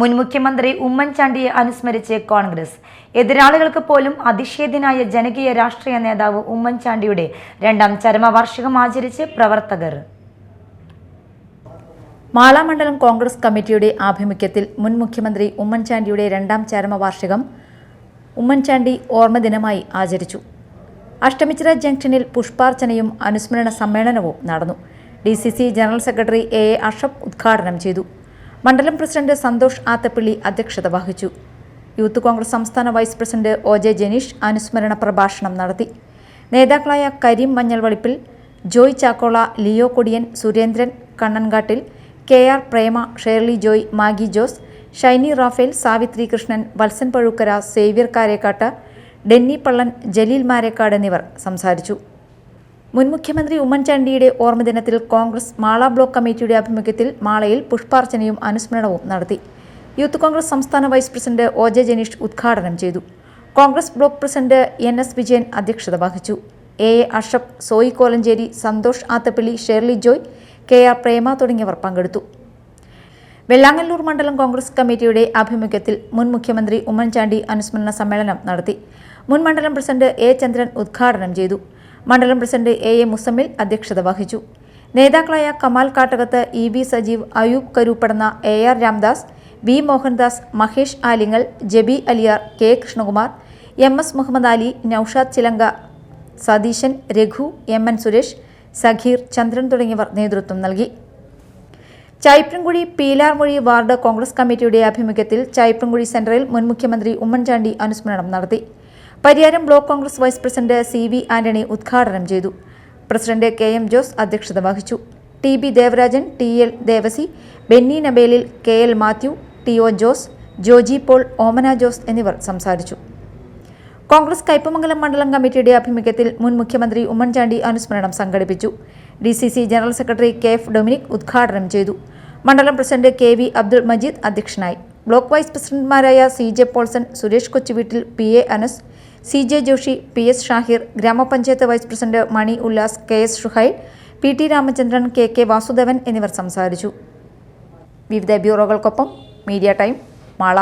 മുൻ മുഖ്യമന്ത്രി ഉമ്മൻചാണ്ടിയെ അനുസ്മരിച്ച് കോൺഗ്രസ്. എതിരാളികൾക്ക് പോലും അതിശേദ്യനായ ജനകീയ രാഷ്ട്രീയ നേതാവ് ഉമ്മൻചാണ്ടിയുടെ രണ്ടാം ചരമവാർഷികം ആചരിച്ച് പ്രവർത്തകർ. മാള മണ്ഡലം കോൺഗ്രസ് കമ്മിറ്റിയുടെ ആഭിമുഖ്യത്തിൽ മുൻ മുഖ്യമന്ത്രി ഉമ്മൻചാണ്ടിയുടെ രണ്ടാം ചരമവാർഷികം ഉമ്മൻചാണ്ടി ഓർമ്മദിനമായി ആചരിച്ചു. അഷ്ടമിച്ചിറ ജംഗ്ഷനിൽ പുഷ്പാർച്ചനയും അനുസ്മരണ സമ്മേളനവും നടന്നു. D general secretary A A Ashab ഉദ്ഘാടനം ചെയ്തു. മണ്ഡലം പ്രസിഡന്റ് സന്തോഷ് ആത്തപ്പിള്ളി അധ്യക്ഷത വഹിച്ചു. യൂത്ത് കോൺഗ്രസ് സംസ്ഥാന vice president O J Janeesh അനുസ്മരണ പ്രഭാഷണം നടത്തി. നേതാക്കളായ കരീം മഞ്ഞൾവളിപ്പിൽ ജോയ് ചാക്കോള ലിയോ കൊടിയൻ സുരേന്ദ്രൻ കണ്ണൻകാട്ടിൽ കെ ആർ പ്രേമ ഷേർലി ജോയ് മാഗി ജോസ് ഷൈനി റാഫേൽ സാവിത്രി കൃഷ്ണൻ വത്സൻ പഴുക്കര സേവ്യർ കാരേക്കാട്ട് ഡെന്നി പള്ളൻ ജലീൽ മാരേക്കാട് എന്നിവർ സംസാരിച്ചു. മുൻ മുഖ്യമന്ത്രി ഉമ്മൻചാണ്ടിയുടെ ഓർമ്മദിനത്തിൽ കോൺഗ്രസ് മാള ബ്ലോക്ക് കമ്മിറ്റിയുടെ ആഭിമുഖ്യത്തിൽ മാളയിൽ പുഷ്പാർച്ചനയും അനുസ്മരണവും നടത്തി. യൂത്ത് കോൺഗ്രസ് സംസ്ഥാന vice president O J Janeesh ഉദ്ഘാടനം ചെയ്തു. Congress block president N S Vijayan അധ്യക്ഷത വഹിച്ചു. A A Ashaf Soyi Kolenchery Santhosh Athappilly Shirley Joy K R Prema തുടങ്ങിയവർ പങ്കെടുത്തു. വെള്ളാങ്ങല്ലൂർ മണ്ഡലം കോൺഗ്രസ് കമ്മിറ്റിയുടെ ആഭിമുഖ്യത്തിൽ മുൻ മുഖ്യമന്ത്രി ഉമ്മൻചാണ്ടി അനുസ്മരണ സമ്മേളനം നടത്തി. മുൻ മണ്ഡലം പ്രസിഡന്റ് എ ചന്ദ്രൻ ഉദ്ഘാടനം ചെയ്തു. മണ്ഡലം പ്രസിഡന്റ് എ എ മുസമ്മിൽ അധ്യക്ഷത വഹിച്ചു. നേതാക്കളായ Kamal Kattakath E V Sajeev Ayoob Karuppadanna A R Ramdas V Mohandas Mahesh Alingal Jabi Aliyar K Krishnakumar M S Muhammad Ali Noushad Chilanka Satheesan Raghu M N Suresh Sakheer Chandran തുടങ്ങിയവർ നേതൃത്വം നൽകി. ചൈപ്രൻകുഴി പീലാർമൊഴി ward Congress കമ്മിറ്റിയുടെ ആഭിമുഖ്യത്തിൽ ചൈപ്രൻകുഴി സെന്ററിൽ മുൻ മുഖ്യമന്ത്രി ഉമ്മൻചാണ്ടി അനുസ്മരണം നടത്തി. Pariyaram block Congress vice president C V Antony ഉദ്ഘാടനം ചെയ്തു. പ്രസിഡന്റ് കെ എം ജോസ് അധ്യക്ഷത വഹിച്ചു. T B Devarajan T L Devasi Benny Nabelil K L Mathew T O Jose Joji Paul Omana Jose എന്നിവർ സംസാരിച്ചു. കോൺഗ്രസ് കൈപ്പമംഗലം മണ്ഡലം കമ്മിറ്റിയുടെ ആഭിമുഖ്യത്തിൽ മുൻ മുഖ്യമന്ത്രി ഉമ്മൻചാണ്ടി അനുസ്മരണം സംഘടിപ്പിച്ചു. D C C general secretary K F Dominic ഉദ്ഘാടനം ചെയ്തു. മണ്ഡലം president K V Abdul Majeed അധ്യക്ഷനായി. ബ്ലോക്ക് വൈസ് പ്രസിഡന്റുമാരായ C J Paulson Suresh Kochuveettil P A Anas C J Joshy P S Shahir ഗ്രാമപഞ്ചായത്ത് vice president Mani Ullas K S Shuhail P T Ramachandran K K Vasudevan എന്നിവർ സംസാരിച്ചു. വിവിധ ബ്യൂറോകൾക്കൊപ്പം media time Mala.